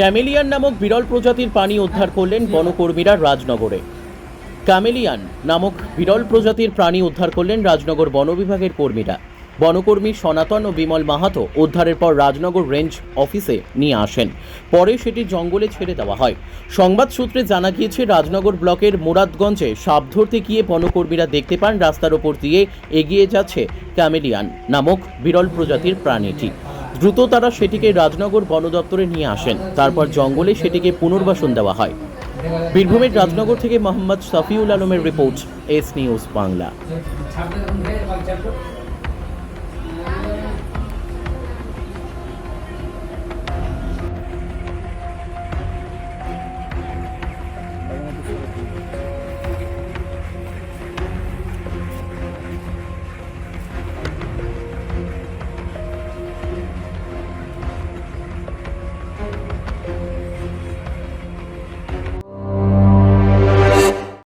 Chameleon নামক বিরল প্রজাতির প্রাণী উদ্ধার করলেন বনকর্মীরা রাজনগরে। ক্যামেলিয়ান নামক বিরল প্রজাতির প্রাণী উদ্ধার করলেন রাজনগর বন বিভাগের কর্মীরা। বনকর্মী সনাতন ও বিমল মাহাতো উদ্ধারের পর রাজনগর রেঞ্জ অফিসে নিয়ে আসেন। পরে সেটি জঙ্গলে ছেড়ে দেওয়া হয়। সংবাদ সূত্রে জানা গিয়েছে, রাজনগর ব্লকের মুরাদগঞ্জে সাপ ধরতে গিয়ে বনকর্মীরা দেখতে পান রাস্তার ওপর দিয়ে এগিয়ে যাচ্ছে ক্যামেলিয়ান নামক বিরল প্রজাতির প্রাণীটি। দ্রুত তারা সেটিকে রাজনগর বন দপ্তরে নিয়ে আসেন। তারপর জঙ্গলে সেটিকে পুনর্বাসন দেওয়া হয়। বীরভূমের রাজনগর থেকে মোহাম্মদ সাফিউল আলমের রিপোর্ট, এস নিউজ বাংলা।